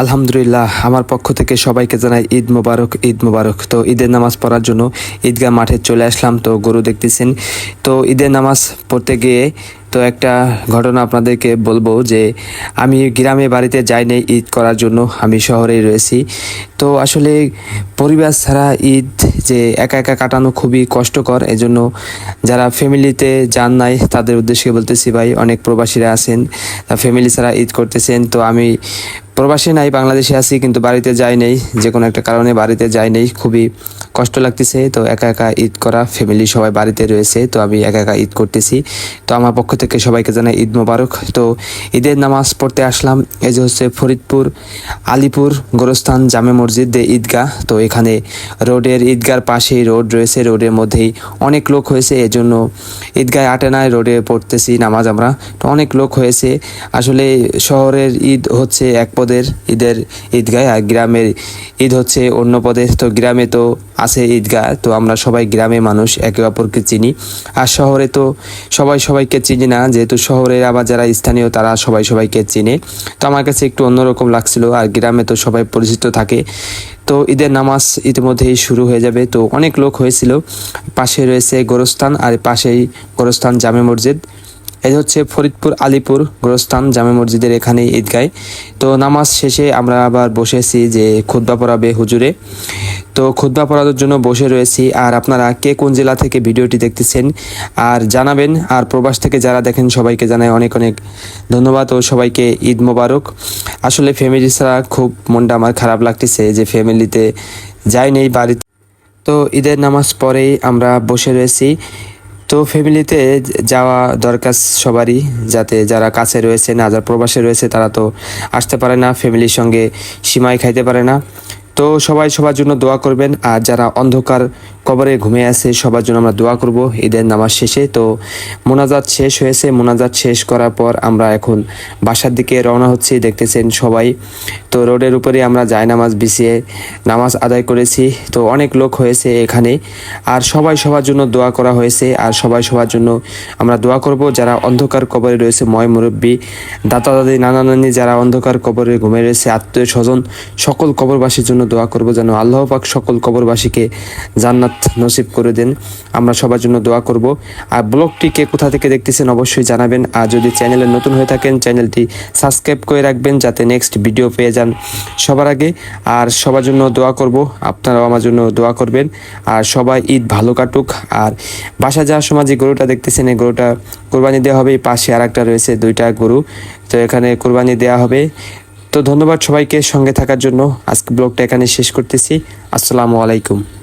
আলহামদুলিল্লাহ, আমার পক্ষ থেকে সবাইকে জানাই ঈদ মোবারক ঈদ মোবারক। তো ঈদের নামাজ পড়ার জন্য ঈদগাহ মাঠে চলে আসলাম, তো গরু দেখতেছেন। তো ঈদের নামাজ পড়তে গিয়ে, তো একটা ঘটনা আপনাদেরকে বলব যে, আমি গ্রামে বাড়িতে যাই যাইনি ঈদ করার জন্য, আমি শহরেই রয়েছি। তো আসলে পরিবার ছাড়া ঈদ যে একা একা কাটানো খুবই কষ্টকর, এজন্য যারা ফ্যামিলিতে যান নাই, তাদের উদ্দেশ্যে বলতেছি ভাই, অনেক প্রবাসীরা আছেন ফ্যামিলি ছাড়া ঈদ করতেছেন। তো আমি প্রবাসী নাই, বাংলাদেশে আছি, কিন্তু বাড়িতে যাই নেই যে কোনো একটা কারণে বাড়িতে যাই নেই, খুবই কষ্ট লাগতেছে, তো একা একা ঈদ করা ফ্যামিলি সবাই বাড়িতে রয়েছে, তো আমি একা একা ঈদ করতেছি। তো আমার পক্ষ থেকে সবাইকে জানাই ঈদ মোবারক। তো ঈদের নামাজ পড়তে আসলাম, এই যে হচ্ছে ফরিদপুর, আলিপুর গোরস্থান জামে মসজিদ ঈদগাহ। তো এখানে রোডের ঈদগার পাশেই রোড রয়েছে, রোডের মধ্যেই অনেক লোক হয়েছে, এজন্য ঈদগায় আটেনায় রোডে পড়তেছি নামাজ আমরা। তো অনেক লোক হয়েছে। আসলে শহরের ঈদ হচ্ছে এক পদের ঈদের ঈদগায় আর গ্রামের ঈদ হচ্ছে অন্য পদে তো গ্রামে তো আছে ঈদগাহ, তো আমরা সবাই গ্রামে মানুষ, একে অপরকে চিনি। আর শহরে তো সবাই সবাইকে চিনি না, যেহেতু শহরে আবার যারা স্থানীয়, তারা সবাই সবাইকে চিনে। তো আমার কাছে একটু অন্যরকম লাগছিল, আর গ্রামে তো সবাই পরিচিত থাকে। তো ঈদের নামাজ ইতিমধ্যেই শুরু হয়ে যাবে। তো অনেক লোক হয়েছিল। পাশে রয়েছে গোরস্থান, আর পাশেই গোরস্থান জামে মসজিদ। এই হচ্ছে ফরিদপুর, আলিপুর গোরস্থান, জামে মসজিদের এখানে ঈদগায় তো নামাজ শেষে আমরা আবার বসেছি যে খুদ্া পড়াবে হুজুরে। তো খুদ্া পড়ানোর জন্য বসে রয়েছি। আর আপনারা কে কোন জেলা থেকে ভিডিওটি দেখতেছেন আর জানাবেন। আর প্রবাস থেকে যারা দেখেন, সবাইকে জানাই অনেক অনেক ধন্যবাদ ও সবাইকে ঈদ মোবারক। আসলে ফ্যামিলি ছাড়া খুব মনটা আমার খারাপ লাগতেছে যে ফ্যামিলিতে যাই নেই বাড়িতে। তো ঈদের নামাজ পরেই আমরা বসে রয়েছি। তো ফ্যামিলিতে যাওয়া দরকার সবারই, যাতে যারা কাছে রয়েছে না, যারা প্রবাসে রয়েছে, তারা তো আসতে পারে না ফ্যামিলির সঙ্গে সীমায় খাইতে পারে না। তো সবাই সবার জন্য দোয়া করবেন, আর যারা অন্ধকার কবরে ঘুমিয়ে আছে, সবার জন্য আমরা দোয়া করব। ঈদের নামাজ শেষে তো মোনাজাত শেষ হয়েছে। মোনাজাত শেষ করার পর আমরা এখন বাসার দিকে রওনা হচ্ছি। দেখতেছেন সবাই। তো রোডের উপরে আমরা যাই নামাজ বিছিয়ে নামাজ আদায় করেছি। তো অনেক লোক হয়েছে এখানে। আর সবাই সবার জন্য দোয়া করা হয়েছে। আর সবাই সবার জন্য আমরা দোয়া করব। যারা অন্ধকার কবরে রয়েছে, ময় মুরব্বী দাদা দাদি, নানা নানি, যারা অন্ধকার কবরে ঘুমিয়ে রয়েছে, আত্মীয় স্বজন, সকল কবরবাসীর জন্য দোয়া করব। যেন আল্লাহ পাক সকল কবরবাসীকে জান্নাত নসিব করে দেন। আমরা সবার জন্য দোয়া করব। আর ব্লগটি কে কোথা থেকে দেখতেছেন অবশ্যই জানাবেন। আর যদি চ্যানেলে নতুন হয়ে থাকেন, চ্যানেলটি সাবস্ক্রাইব করে রাখবেন যাতে নেক্সট ভিডিও পেয়ে যান সবার আগে। আর সবার জন্য দোয়া করব। আপনারাও আমার জন্য দোয়া করবেন। আর সবাই ঈদ ভালো কাটুক। আর বাসা যাওয়ার সময় যে গরুটা দেখতেছেন, এই গরুটা কোরবানি দেওয়া হবে। পাশে আর একটা রয়েছে, দুইটা গরু। তো এখানে কোরবানি দেওয়া হবে। তো ধন্যবাদ সবাইকে সঙ্গে থাকার জন্য। আজকে ব্লগটা এখানে শেষ করতেছি। আসসালামু আলাইকুম।